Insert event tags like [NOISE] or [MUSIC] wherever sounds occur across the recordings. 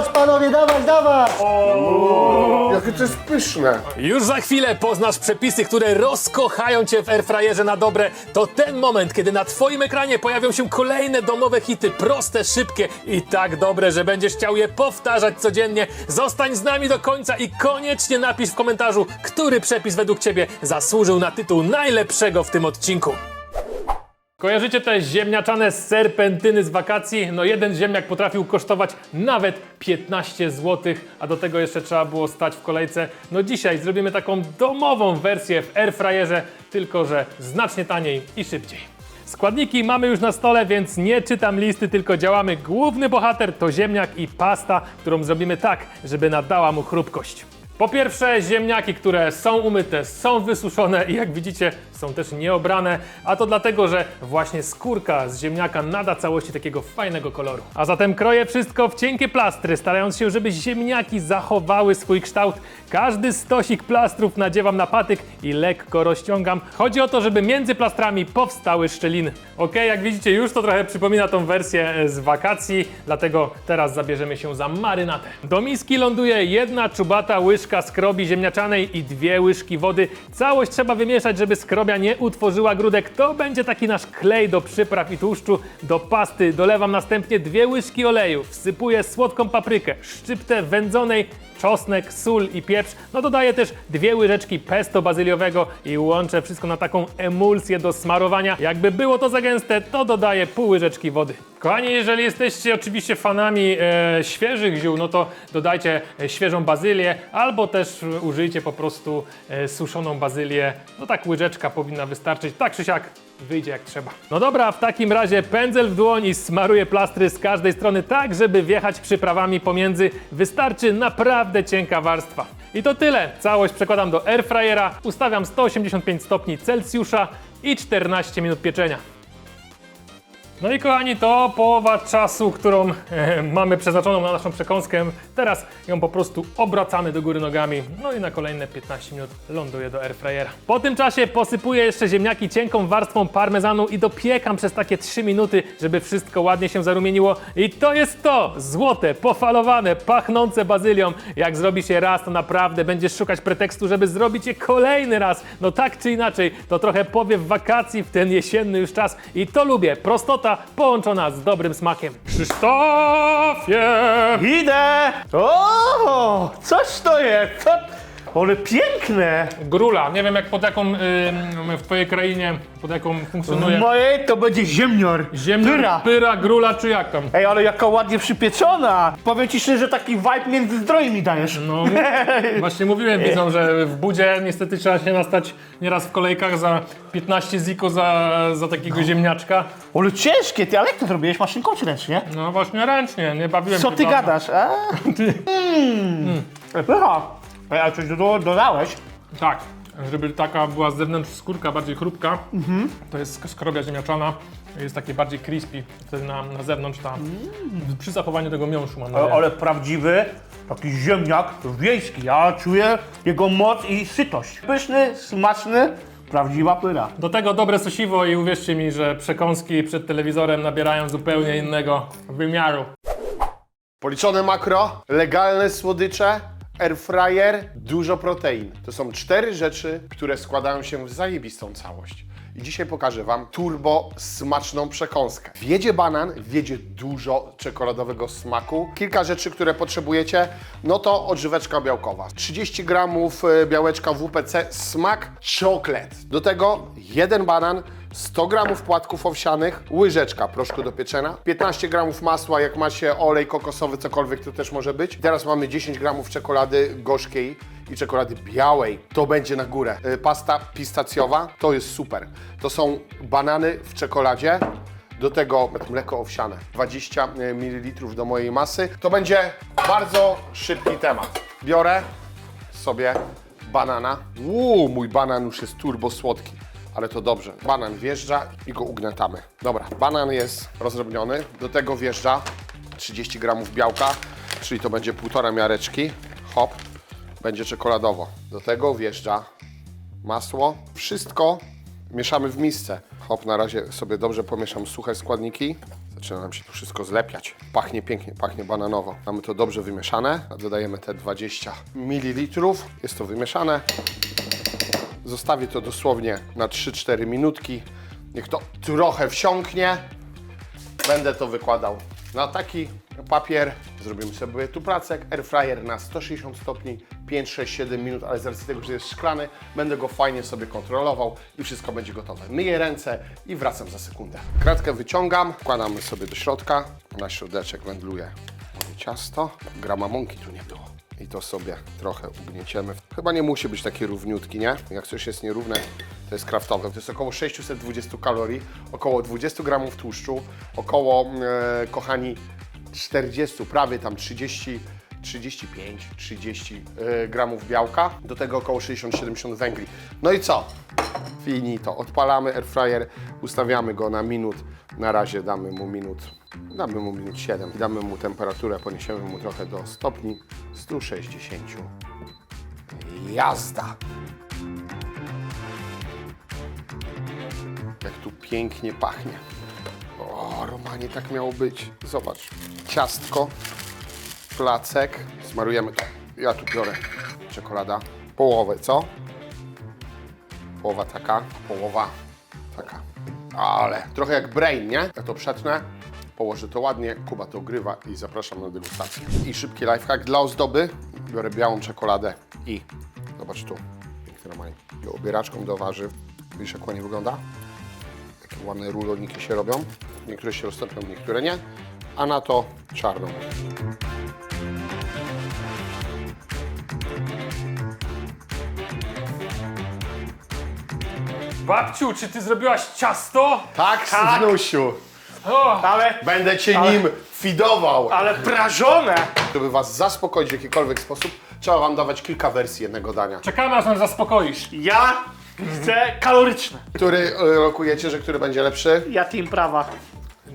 dawać panowie, dawać, dawać! Jakie to jest pyszne. Już za chwilę poznasz przepisy, które rozkochają cię w airfryerze na dobre. To ten moment, kiedy na twoim ekranie pojawią się kolejne domowe hity, proste, szybkie i tak dobre, że będziesz chciał je powtarzać codziennie. Zostań z nami do końca i koniecznie napisz w komentarzu, który przepis według ciebie zasłużył na tytuł najlepszego w tym odcinku. Kojarzycie te ziemniaczane serpentyny z wakacji? No jeden ziemniak potrafił kosztować nawet 15 zł, a do tego jeszcze trzeba było stać w kolejce. No dzisiaj zrobimy taką domową wersję w airfryerze, tylko że znacznie taniej i szybciej. Składniki mamy już na stole, więc nie czytam listy, tylko działamy. Główny bohater to ziemniak i pasta, którą zrobimy tak, żeby nadała mu chrupkość. Po pierwsze, ziemniaki, które są umyte, są wysuszone i jak widzicie, są też nieobrane, a to dlatego, że właśnie skórka z ziemniaka nada całości takiego fajnego koloru. A zatem kroję wszystko w cienkie plastry, starając się, żeby ziemniaki zachowały swój kształt. Każdy stosik plastrów nadziewam na patyk i lekko rozciągam. Chodzi o to, żeby między plastrami powstały szczeliny. Ok, jak widzicie, już to trochę przypomina tą wersję e, z wakacji, dlatego teraz zabierzemy się za marynatę. Do miski ląduje jedna czubata łyżka skrobi ziemniaczanej i dwie łyżki wody. Całość trzeba wymieszać, żeby skrobia nie utworzyła grudek. To będzie taki nasz klej do przypraw i tłuszczu. Do pasty dolewam następnie dwie łyżki oleju. Wsypuję słodką paprykę, szczyptę wędzonej, czosnek, sól i pieprz. No dodaję też dwie łyżeczki pesto bazyliowego i łączę wszystko na taką emulsję do smarowania. Jakby było to za gęste, to dodaję pół łyżeczki wody. Kochani, jeżeli jesteście oczywiście fanami e, świeżych ziół, no to dodajcie e, świeżą bazylię albo też użyjcie po prostu e, suszoną bazylię. No tak łyżeczka powinna wystarczyć. Tak czy siak wyjdzie jak trzeba. No dobra, w takim razie pędzel w dłoń i smaruję plastry z każdej strony tak, żeby wjechać przyprawami pomiędzy. Wystarczy naprawdę cienka warstwa. I to tyle. Całość przekładam do airfryera, ustawiam 185 stopni Celsjusza i 14 minut pieczenia. No i kochani, to połowa czasu, którą e, mamy przeznaczoną na naszą przekąskę. Teraz ją po prostu obracamy do góry nogami. No i na kolejne 15 minut ląduje do airfryera. Po tym czasie posypuję jeszcze ziemniaki cienką warstwą parmezanu i dopiekam przez takie 3 minuty, żeby wszystko ładnie się zarumieniło. I to jest to! Złote, pofalowane, pachnące bazylią. Jak zrobisz je raz, to naprawdę będziesz szukać pretekstu, żeby zrobić je kolejny raz. No tak czy inaczej, to trochę powiew wakacji w ten jesienny już czas i to lubię. Prostota połączona z dobrym smakiem. Krzysztofie! Idę! O, coś to jest! Co? Ale piękne! Grula. Nie wiem jak pod jaką ym, w twojej krainie, pod jaką W funkcjonuje. mojej to będzie ziemnior. Ziemna Pyra. pyra, grula czy jak tam? Ej, ale jaka ładnie przypieczona! Powiem ci szczerze, że taki vibe między zdrojem mi dajesz. No, [LAUGHS] właśnie mówiłem widzom, że w budzie niestety trzeba się nastać nieraz w kolejkach za 15 ziko za, za takiego ziemniaczka. Ale ciężkie, ty, ale jak to zrobiłeś? Maszynką czy ręcznie? No właśnie ręcznie, nie bawiłem Co ty gadasz? A? Mm. Ej, Pycha. Ej, a coś do, dodałeś? Tak, żeby taka była z zewnątrz skórka bardziej chrupka, to jest sk- skrobia ziemniaczana, jest takie bardziej crispy, wtedy na, na zewnątrz ta, przy zachowaniu tego miąższu mam Ale, nadzieję. ale prawdziwy, taki ziemniak wiejski. Ja czuję jego moc i sytość. Pyszny, smaczny, prawdziwa pyra. Do tego dobre sosiwo i uwierzcie mi, że przekąski przed telewizorem nabierają zupełnie innego wymiaru. Policzone makro, legalne słodycze, airfryer, dużo protein. To są cztery rzeczy, które składają się w zajebistą całość. I dzisiaj pokażę Wam turbo smaczną przekąskę. Wiedzie banan, wiedzie dużo czekoladowego smaku. Kilka rzeczy, które potrzebujecie, no to odżyweczka białkowa. 30 gramów e, białeczka WPC, smak czoklet. Do tego jeden banan, 100 gramów płatków owsianych, łyżeczka proszku do pieczenia, 15 gramów masła, jak macie olej kokosowy, cokolwiek to też może być. Teraz mamy 10 gramów czekolady gorzkiej i czekolady białej. To będzie na górę. Y, Pasta pistacjowa, to jest super. To są banany w czekoladzie. Do tego mleko owsiane, 20 ml do mojej masy. To będzie bardzo szybki temat. Biorę sobie banana. Uuu, mój banan już jest turbo słodki, ale to dobrze. Banan wjeżdża i go ugniatamy. Dobra, banan jest rozrobniony. Do tego wjeżdża 30 gramów białka, czyli to będzie półtora miareczki. Hop, będzie czekoladowo. Do tego wjeżdża masło. Wszystko mieszamy w misce. Hop, na razie sobie dobrze pomieszam suche składniki Zaczyna nam się tu wszystko zlepiać. Pachnie pięknie, pachnie bananowo. Mamy to dobrze wymieszane. Dodajemy te 20 ml. Jest to wymieszane. Zostawię to dosłownie na 3-4 minutki. Niech to trochę wsiąknie. Będę to wykładał na taki papier. Zrobimy sobie tu placek. Airfryer na 160 stopni, 5, 6, 7 minut, ale z racji tego, że jest szklany, będę go fajnie sobie kontrolował i wszystko będzie gotowe. Myję ręce i wracam za sekundę. Kratkę wyciągam, wkładamy sobie do środka. Na środeczek wędluje moje ciasto. Grama mąki tu nie było. I to sobie trochę ugnieciemy. Chyba nie musi być taki równiutki, nie? Jak coś jest nierówne, to jest kraftowe. To jest około 620 kalorii, około 20 gramów tłuszczu, około, e, kochani, 40, prawie tam 30, 35, 30 e, gramów białka, do tego około 60-70 węgli. No i co? Finito. Odpalamy airfryer, ustawiamy go na minut. Na razie damy mu minut, damy mu minut 7. Damy mu temperaturę, poniesiemy mu trochę do stopni 160. Jazda! Jak tu pięknie pachnie. O, Romanie, tak miało być. Zobacz. Ciastko, placek. Smarujemy to. Ja tu biorę czekolada. Połowę, co? Połowa taka, połowa taka. Ale trochę jak brain, nie? Ja to przetnę, położę to ładnie, Kuba to grywa i zapraszam na degustację. I szybki lifehack dla ozdoby. Biorę białą czekoladę i zobacz tu, piękny Romanie. I obieraczką do warzyw. Widzisz jak ładnie wygląda? Takie ładne ruloniki się robią. Niektóre się roztopią, niektóre nie. A na to czarną. Babciu, czy ty zrobiłaś ciasto? Tak! O, Ale, Będę cię Ale- nim fidował! ale prażone! Żeby was zaspokoić w jakikolwiek sposób, trzeba wam dawać kilka wersji jednego dania. czekamy aż nas zaspokoisz. Ja chcę kaloryczne. Który e, rokujecie, że który będzie lepszy? Ja team prawa.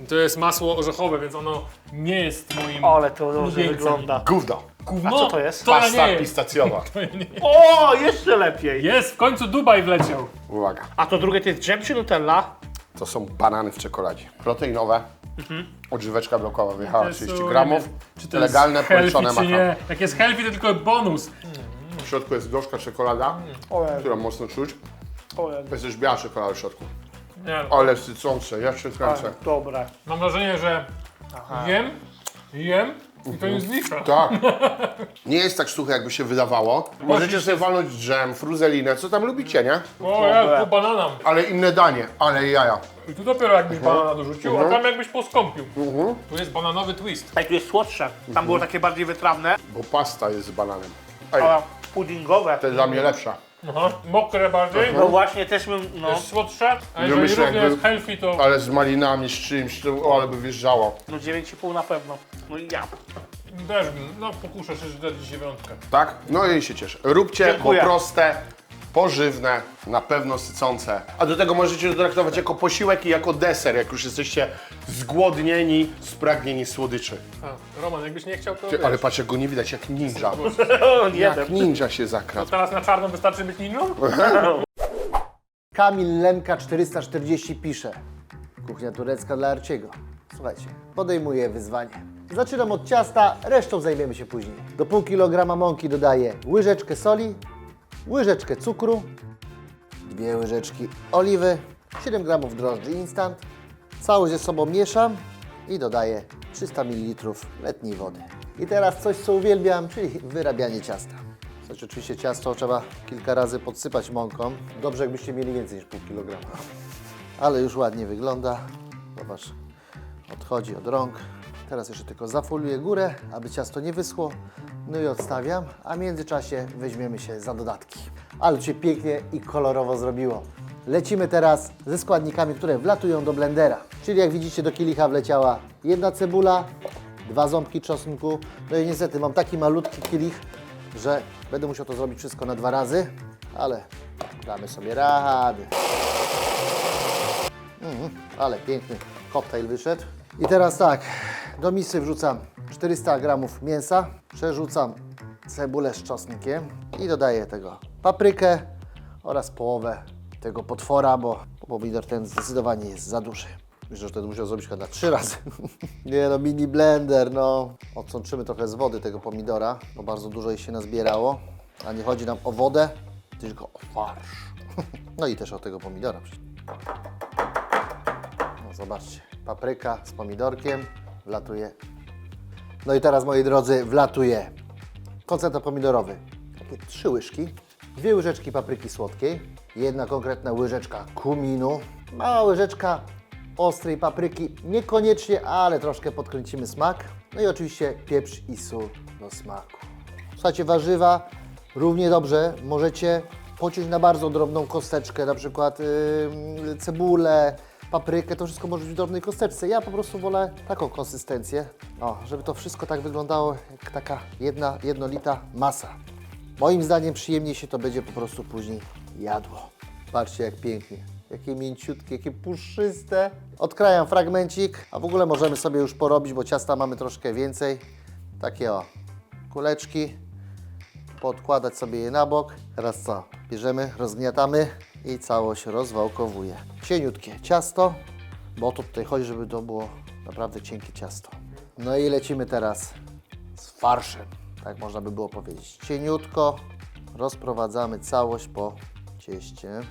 To jest masło orzechowe, więc ono nie jest moim Ale to dobrze ulubieńcem. wygląda. Gówno. Gówno? A co to jest? To ja Pasta nie pistacjowa. [LAUGHS] O, jeszcze lepiej. Jest, w końcu Dubaj wleciał. Uwaga. A to drugie to jest dżem czy Nutella? To są banany w czekoladzie. Proteinowe. Odżyweczka białkowa wyjechała Jezu, 30 nie gramów. wiem, Czy to Legalne, jest healthy, policzone czy makro. nie. Jak jest healthy, to tylko bonus. W środku jest gorzka czekolada, Ojej. którą mocno czuć. Ojej. Jest też biała czekolada w środku. Nie. Ale sycące, ja się kręcę. Dobre. Mam wrażenie, że jem, jem i to nie zlicza. Tak. [LAUGHS] Nie jest tak suche, jakby się wydawało. Możecie sobie walnąć dżem, fruzelinę, co tam lubicie, nie? O, ja tu banana. Ale inne danie, ale jaja. I tu dopiero jakbyś banana dorzucił, a tam jakbyś poskąpił. Tu jest bananowy twist. Ej, tu jest słodsze. Tam było takie bardziej wytrawne, Bo pasta jest z bananem. Ej, a puddingowe. to jest dla mnie lepsza. Aha, mokre bardziej. No właśnie, też bym, no, Jest słodsze, a jeżeli myślę, równie jakby- jest healthy, to Ale z malinami, z czymś, to, o, ale by wjeżdżało. no 9,5 na pewno. No i ja. też bym, no pokuszę się, że dać dziewiątkę. Tak? No i się cieszę. Róbcie, Dziękuję. bo proste, pożywne, na pewno sycące. A do tego możecie to traktować jako posiłek i jako deser, jak już jesteście zgłodnieni, spragnieni słodyczy. A, Roman, jakbyś nie chciał, to Ty, wiesz. ale patrz, jak go nie widać, jak ninja. [LAUGHS] [LAUGHS] Jak ninja się zakradł. Teraz na czarno wystarczy być ninją? [LAUGHS] Kamil Lemka 440 pisze. Kuchnia turecka dla Arciego. Słuchajcie, podejmuję wyzwanie. Zaczynam od ciasta, resztą zajmiemy się później. Do pół kilograma mąki dodaję łyżeczkę soli, łyżeczkę cukru, dwie łyżeczki oliwy, 7 gramów drożdży instant. Całość ze sobą mieszam i dodaję 300 ml letniej wody. I teraz coś, co uwielbiam, czyli wyrabianie ciasta. Słuchajcie, oczywiście ciasto trzeba kilka razy podsypać mąką. Dobrze, jakbyście mieli więcej niż pół kilograma. Ale już ładnie wygląda. Zobacz, odchodzi od rąk. Teraz jeszcze tylko zafoliuję górę, aby ciasto nie wyschło. No i odstawiam, a w międzyczasie weźmiemy się za dodatki. Ale się pięknie i kolorowo zrobiło. Lecimy teraz ze składnikami, które wlatują do blendera. Czyli jak widzicie do kielicha wleciała jedna cebula, dwa ząbki czosnku. No i niestety mam taki malutki kielich, że będę musiał to zrobić wszystko na dwa razy, ale damy sobie rady. Mhm, ale piękny koktajl wyszedł. I teraz tak, do misy wrzucam 400 gramów mięsa, przerzucam cebulę z czosnkiem i dodaję tego paprykę oraz połowę tego potwora, bo pomidor ten zdecydowanie jest za duży. Myślę, że wtedy musiał zrobić chyba na trzy razy. [LAUGHS] Nie no, mini blender, no. Odsączymy trochę z wody tego pomidora, bo bardzo dużo jej się nazbierało. A nie chodzi nam o wodę, tylko o farsz. [LAUGHS] No i też o tego pomidora. No zobaczcie, papryka z pomidorkiem wlatuje. No i teraz, moi drodzy, wlatuje koncentrat pomidorowy. Takie trzy łyżki, dwie łyżeczki papryki słodkiej, jedna konkretna łyżeczka kuminu, mała łyżeczka ostrej papryki, niekoniecznie, ale troszkę podkręcimy smak. No i oczywiście pieprz i sól do smaku. Słuchajcie, warzywa równie dobrze możecie pociąć na bardzo drobną kosteczkę, na przykład yy, cebulę, paprykę, to wszystko może być w drobnej kosteczce. Ja po prostu wolę taką konsystencję, o, żeby to wszystko tak wyglądało jak taka jedna, jednolita masa. Moim zdaniem przyjemniej się to będzie po prostu później jadło. Patrzcie jak pięknie. Jakie mięciutkie, jakie puszyste. Odkrajam fragmencik, a w ogóle możemy sobie już porobić, bo ciasta mamy troszkę więcej. Takie o, kuleczki. Podkładać sobie je na bok. Teraz co? Bierzemy, rozgniatamy i całość rozwałkowuje. Cieniutkie ciasto, bo to tutaj chodzi, żeby to było naprawdę cienkie ciasto. No i lecimy teraz z farszem, tak można by było powiedzieć. Cieniutko rozprowadzamy całość po cieście.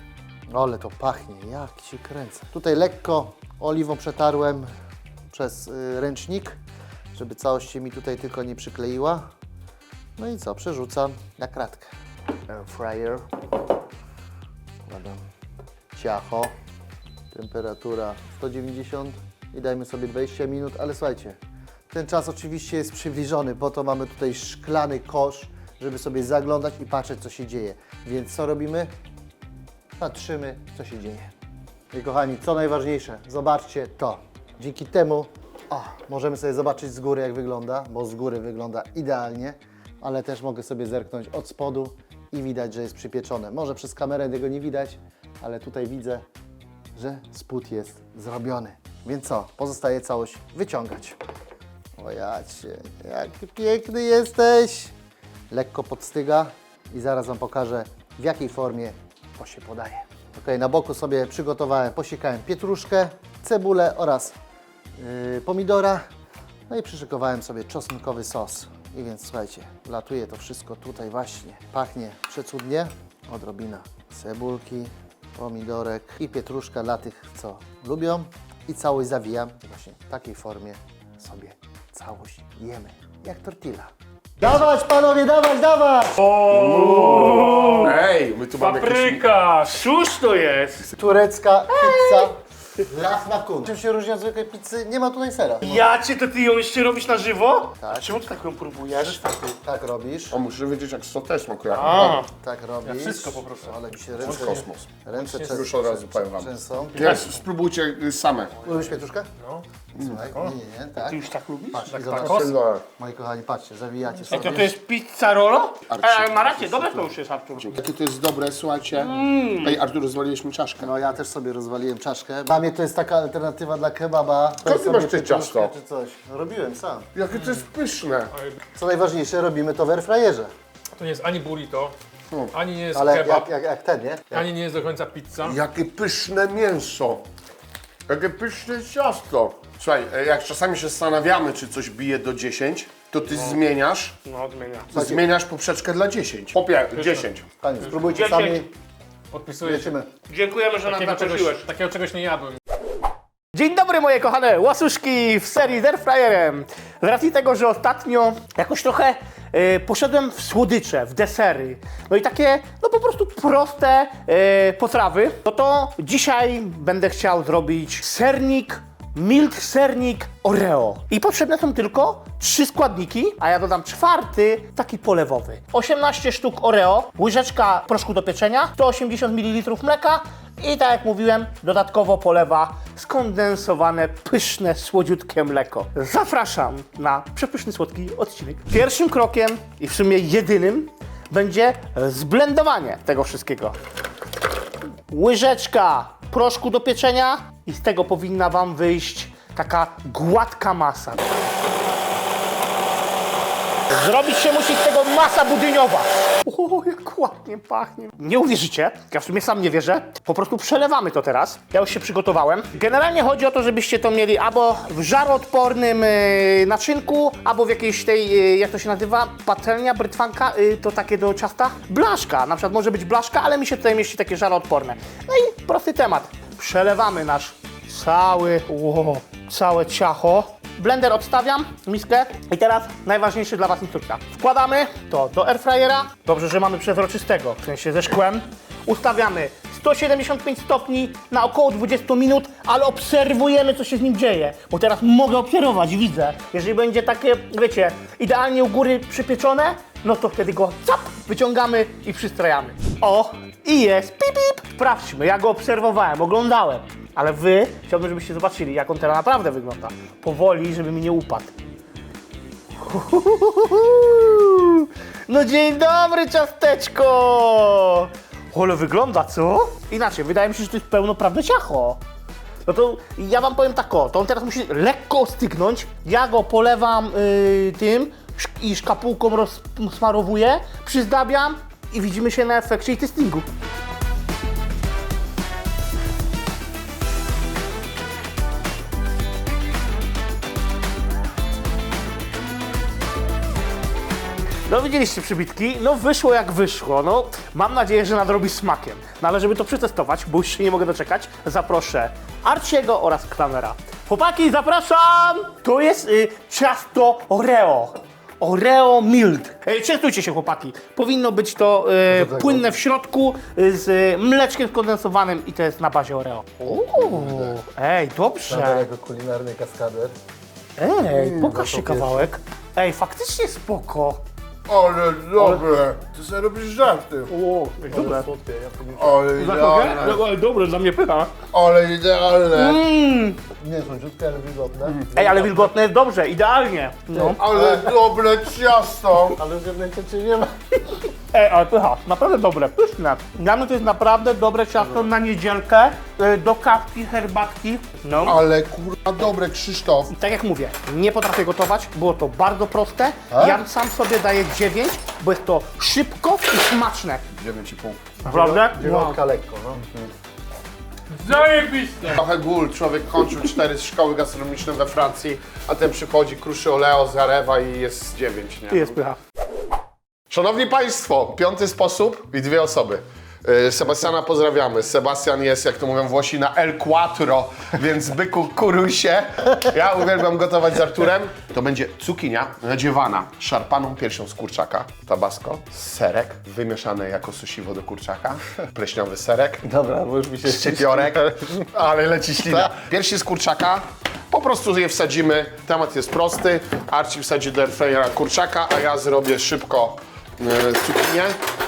Ale to pachnie, jak się kręcę. Tutaj lekko oliwą przetarłem przez y, ręcznik, żeby całość się mi tutaj tylko nie przykleiła. No i co, przerzucam na kratkę. Air fryer. Ciacho. Temperatura 190 i dajmy sobie 20 minut, ale słuchajcie, ten czas oczywiście jest przybliżony, po to mamy tutaj szklany kosz, żeby sobie zaglądać i patrzeć, co się dzieje. Więc co robimy? Patrzymy, co się dzieje. I kochani, co najważniejsze, zobaczcie to. Dzięki temu o, możemy sobie zobaczyć z góry, jak wygląda, bo z góry wygląda idealnie, ale też mogę sobie zerknąć od spodu i widać, że jest przypieczone. Może przez kamerę tego nie widać, ale tutaj widzę, że spód jest zrobiony. Więc co? Pozostaje całość wyciągać. O jacie, jaki piękny jesteś! Lekko podstyga i zaraz Wam pokażę, w jakiej formie to się podaje. Ok, na boku sobie przygotowałem, posiekałem pietruszkę, cebulę oraz yy, pomidora. No i przyszykowałem sobie czosnkowy sos. I więc słuchajcie, latuje to wszystko tutaj właśnie. Pachnie przecudnie. Odrobina cebulki, pomidorek i pietruszka dla tych, co lubią. I całość zawijam właśnie w takiej formie sobie całość jemy. Jak tortilla. Dawać panowie, dawać, dawać! Ej, my tu mamy jakieś... Papryka! Cóż to jest? Turecka pizza. Las na kun. Czym się różni od zwykłej pizzy? Nie ma tutaj sera. Ja cię, to ty ją jeszcze robisz na żywo? Tak. Czemu ty tak ją próbujesz? Tak robisz. O, muszę wiedzieć, jak sos smakuje. A, Tak robisz. wszystko po prostu. Ale mi się To ręce, jest kosmos. ręce Już od razu powiem wam. trzęsą. Nie, spróbujcie y, same. Lubisz pietruszkę? No. Słuchaj, nie, nie, nie, tak. ty już tak lubisz? Patrz, tak, tak. No, Moi kochani, patrzcie, zawijacie sobie. to, to jest pizza rolo? Arci. E, ma rację, dobre to już jest Artur. Jakie to jest dobre, słuchajcie. Ej, Artur, rozwaliłeś mi czaszkę. No ja też sobie rozwaliłem czaszkę. Dla mnie to jest taka alternatywa dla kebaba. To Skąd ty masz te ciasto? Czy coś. No, robiłem sam. Jakie to jest pyszne. Co najważniejsze, robimy to w airfryerze. To nie jest ani burrito, ani nie jest Ale kebab, jak, jak, jak ten, nie? ani nie jest do końca pizza. Jakie pyszne mięso. Jakie pyszne ciasto. Słuchaj, e, jak czasami się zastanawiamy, czy coś bije do 10, to ty zmieniasz, No, zmienia. zmieniasz poprzeczkę dla 10. Popie, 10. Panie, spróbujcie Dziesięć. sami. Podpisuję się. Lecimy. Dziękujemy, że nas Takiego czegoś, zaprosiłeś. takiego czegoś nie jadłem. Dzień dobry moje kochane łasuszki w serii z Airfryerem. Z racji tego, że ostatnio jakoś trochę e, poszedłem w słodycze, w desery, no i takie no po prostu proste e, potrawy, no to dzisiaj będę chciał zrobić sernik, milk sernik Oreo. I potrzebne są tylko trzy składniki, a ja dodam czwarty, taki polewowy. 18 sztuk Oreo, łyżeczka proszku do pieczenia, 180 ml mleka, i tak jak mówiłem, dodatkowo polewa skondensowane, pyszne, słodziutkie mleko. Zapraszam na przepyszny, słodki odcinek. Pierwszym krokiem i w sumie jedynym będzie zblendowanie tego wszystkiego. Łyżeczka proszku do pieczenia i z tego powinna Wam wyjść taka gładka masa. Zrobić się musi z tego masa budyniowa. O, jak ładnie pachnie. Nie uwierzycie, ja w sumie sam nie wierzę. Po prostu przelewamy to teraz. Ja już się przygotowałem. Generalnie chodzi o to, żebyście to mieli albo w żaroodpornym yy, naczynku, albo w jakiejś tej, yy, jak to się nazywa, patelnia, brytwanka, yy, to takie do ciasta, blaszka. Na przykład może być blaszka, ale mi się tutaj mieści takie żaroodporne. No i prosty temat. Przelewamy nasz cały, wow, całe ciacho. Blender odstawiam, miskę i teraz najważniejszy dla Was instrukcja. Wkładamy to do airfryera. Dobrze, że mamy przezroczystego, w sensie ze szkłem. Ustawiamy 175 stopni na około 20 minut, ale obserwujemy, co się z nim dzieje. Bo teraz mogę obserwować, widzę. Jeżeli będzie takie, wiecie, idealnie u góry przypieczone, no to wtedy go cap, wyciągamy i przystrajamy. O, i jest, pip, pip. Sprawdźmy, ja go obserwowałem, oglądałem. Ale wy, chciałbym, żebyście zobaczyli, jak on teraz naprawdę wygląda. Powoli, żeby mi nie upadł. [LAUGHS] No dzień dobry, ciasteczko! Ale wygląda, co? Inaczej, wydaje mi się, że to jest pełnoprawne ciacho. No to ja wam powiem tak o, to on teraz musi lekko ostygnąć. Ja go polewam yy, tym i szkapułką rozsmarowuję, przyzdabiam i widzimy się na efekcie i testingu. No widzieliście przybitki, no wyszło jak wyszło, no mam nadzieję, że nadrobi smakiem. No ale żeby to przetestować, bo już się nie mogę doczekać, zaproszę Arciego oraz Klamera. Chłopaki, zapraszam! To jest y, ciasto Oreo. Oreo Mild. Ej, częstujcie się chłopaki. Powinno być to y, płynne w środku y, z y, mleczkiem skondensowanym i to jest na bazie Oreo. Uuu, ej, dobrze. jako kulinarny kaskader. Ej, pokaż się kawałek. Ej, faktycznie spoko. Ale dobre! Ty sobie robisz żarty. O, dobre. Ale idealne. Ale dobre, dla mnie pycha. Ale idealne. Nie są ciutkie, ale wilgotne. Ej, ale wilgotne jest dobrze, idealnie. No. Ale dobre ciasto. Ale w jednej rzeczy nie ma. Ej, ale pycha, naprawdę dobre, pyszne. Dla mnie to jest naprawdę dobre ciasto na niedzielkę, y, do kawki, herbatki. No. Ale kurwa dobre, Krzysztof. Tak jak mówię, nie potrafię gotować, było to bardzo proste. Ja sam sobie daję 9, bo jest to szybko i smaczne. 9,5. Naprawdę? Dziewiątka lekko, no. Trochę gól, człowiek kończył cztery szkoły gastronomiczne we Francji, a ten przychodzi, kruszy oleo, zarewa i jest 9, nie? Tu jest pycha. Szanowni Państwo, piąty sposób i dwie osoby. Yy, Sebastiana pozdrawiamy. Sebastian jest, jak to mówią Włosi, na El Quattro, więc byku kuruj się. Ja uwielbiam gotować z Arturem. To będzie cukinia nadziewana szarpaną piersią z kurczaka, tabasco, serek wymieszany jako susiwo do kurczaka, pleśniowy serek, Dobra, bo już mi się szczypiorek, ale leci ślina. Piersi z kurczaka, po prostu je wsadzimy, temat jest prosty. Arci wsadzi do airfryera kurczaka, a ja zrobię szybko e, cukinię,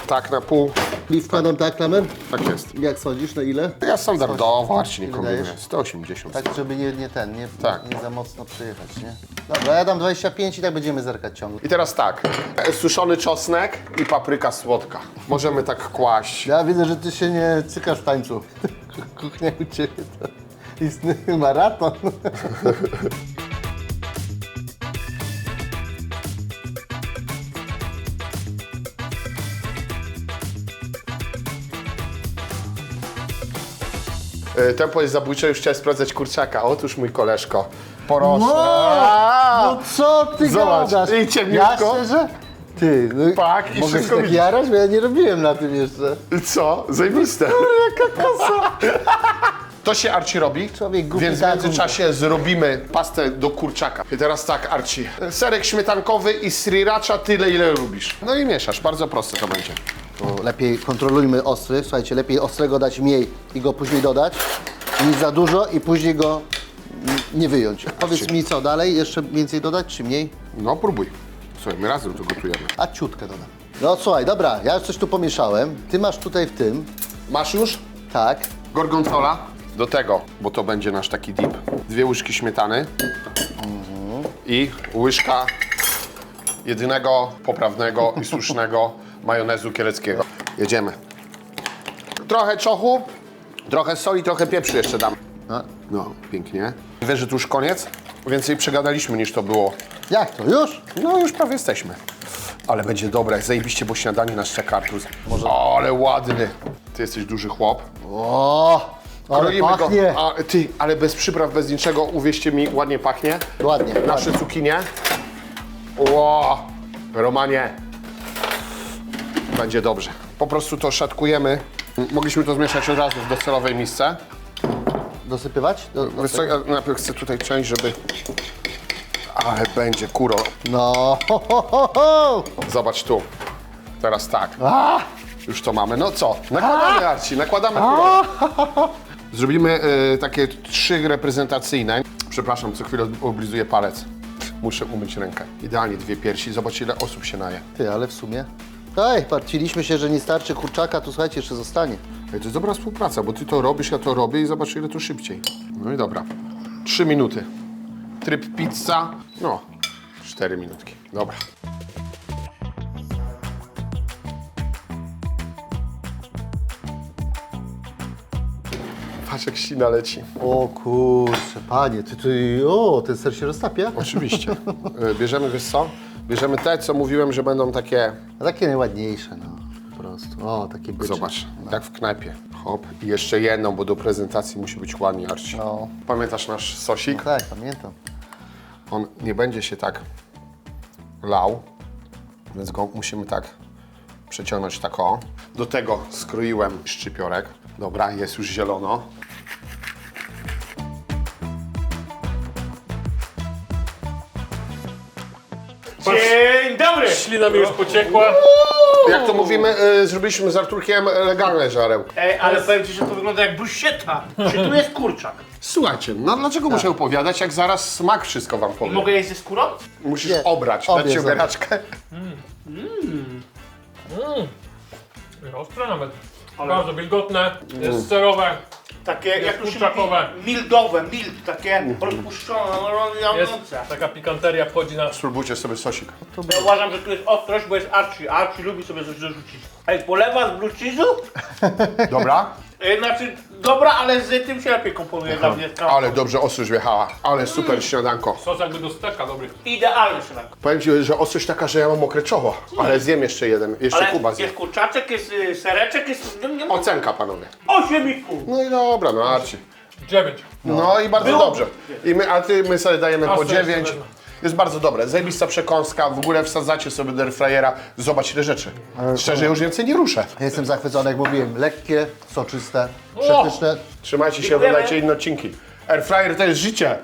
tak na pół, I wkładam tak, Klamer? tak jest. Jak sądzisz, na ile? Ja standardowo, Arci nie wydajesz? 180. Tak, żeby nie, nie ten, nie, Tak. nie za mocno przyjechać, nie? Dobra, ja dam 25 i tak będziemy zerkać ciągle. I teraz tak, e, suszony czosnek i papryka słodka. Możemy tak kłaść. Ja widzę, że ty się nie cykasz w tańcu. [LAUGHS] Kuchnia u ciebie to istny maraton. [LAUGHS] E, Tempo jest zabójcze, już chciałem sprawdzać kurczaka. Otóż mój koleżko, porosły. No co ty Zobacz, gadasz? i ciemniutko. Ja szczerze? Ty, no Tak, i mogę wszystko się tak widzisz. jarać, bo ja nie robiłem na tym jeszcze. Co? Zajebiste. Jaka kasa! [LAUGHS] To się Arci robi, Człowiek głupi więc w tak międzyczasie zrobimy pastę do kurczaka. I teraz tak, Arci, serek śmietankowy i sriracha tyle, ile lubisz. No i mieszasz, bardzo proste to będzie. To lepiej kontrolujmy ostry. Słuchajcie, lepiej ostrego dać mniej i go później dodać, niż za dużo i później go nie wyjąć. Powiedz mi co dalej, jeszcze więcej dodać czy mniej? No próbuj. Słuchaj, my razem to gotujemy. A ciutkę dodam. No słuchaj, dobra, ja już coś tu pomieszałem. Ty masz tutaj w tym, Masz już? tak. Gorgonzola. Do tego, bo to będzie nasz taki dip. Dwie łyżki śmietany i łyżka jedynego, poprawnego i słusznego majonezu kieleckiego. Jedziemy. Trochę czochu, trochę soli, trochę pieprzu jeszcze dam. No, pięknie. Wiesz, że tu już koniec? Więcej przegadaliśmy niż to było. jak to, już? No, już prawie jesteśmy. Ale będzie dobre, zajebiście, bo śniadanie nas czeka, Artur. O, ale ładny. Ty jesteś duży chłop. O, ale Kroimy pachnie. Go, a, ty, ale bez przypraw, bez niczego, uwierzcie mi, ładnie pachnie. Ładnie, Nasze cukinie. Ło, Romanie. Będzie dobrze. Po prostu to szatkujemy. Mogliśmy to zmieszać od razu w docelowej misce. Dosypywać? Do, do Wiesz co, ja najpierw chcę tutaj część, żeby... Ale będzie, kuro. No, ho, ho, ho, ho. Zobacz tu. Teraz tak. Już to mamy. No co? Nakładamy, Arci, nakładamy kuro. [LAUGHS] Zrobimy y, takie trzy reprezentacyjne. Przepraszam, co chwilę oblizuję palec. Muszę umyć rękę. Idealnie dwie piersi. Zobacz, ile osób się naje. Ty, ale w sumie... Ej, parciliśmy się, że nie starczy kurczaka, tu słuchajcie, jeszcze zostanie. Ej, to jest dobra współpraca, bo ty to robisz, ja to robię i zobacz, ile to szybciej. No i dobra. Trzy minuty. Tryb pizza. No, cztery minutki. Dobra. Patrz, jak sina leci. O kurczę, panie, ty, ty, o, ten ser się roztapia? Oczywiście. Y, Bierzemy, wiesz co? Bierzemy te, co mówiłem, że będą takie... A takie najładniejsze, no, po prostu. O, takie bycze. Zobacz, jak w knajpie. Hop. I jeszcze jedną, bo do prezentacji musi być ładnie, Arci. No. Pamiętasz nasz sosik? Tak, pamiętam. On nie będzie się tak lał, więc go musimy tak przeciągnąć tak o. Do tego skroiłem szczypiorek. Dobra, jest już zielono. Ślina mi już pociekła. Jak to mówimy, y, zrobiliśmy z Arturkiem legalne żarełko. Ej, ale powiem ci, że to wygląda jak brusieta. Czy tu jest kurczak? Słuchajcie, no dlaczego muszę opowiadać, jak zaraz smak wszystko wam powie? Mogę jeść ze skórą? Musisz Nie, obrać, obie dać ci zobacz. obieraczkę. Ostre nawet. Bardzo wilgotne, jest serowe. Takie, jak to się kurczakowe. mówi, mildowe, mild, takie rozpuszczone, no, Jest rozjące. taka pikanteria wchodzi na... Spróbujcie sobie sosik. Ja uważam, że tu jest ostrość, bo jest Archie. Archie lubi sobie coś dorzucić. Ej, polewa z blue cheese'u? Dobra? Ej, Znaczy, dobra, ale z tym się lepiej komponuje dla mnie. Ale dobrze ostrość wjechała. Ale super śniadanko. Sos jakby do steka dobry. Idealny śniadanie. Powiem ci, że ostrość taka, że ja mam mokre czoło. Ale zjem jeszcze jeden. Jeszcze Ale Kuba zje. jest kurczaczek, jest y, sereczek, jest... Nie, nie, Ocenka, panowie. Osiem i pół. No i dobra, no Arci. Dziewięć. No, i bardzo Było- dobrze. I my, a ty, my sobie dajemy A, po sobie 9. wezmę. Jest bardzo dobre. Zajebista przekąska. W ogóle wsadzacie sobie do airfryera. Zobacz ile rzeczy. Szczerze, już więcej nie ruszę. Ja jestem zachwycony, jak mówiłem, lekkie, soczyste, przepyszne. Trzymajcie się, Dziękujemy. oglądajcie inne odcinki. Airfryer to jest życie.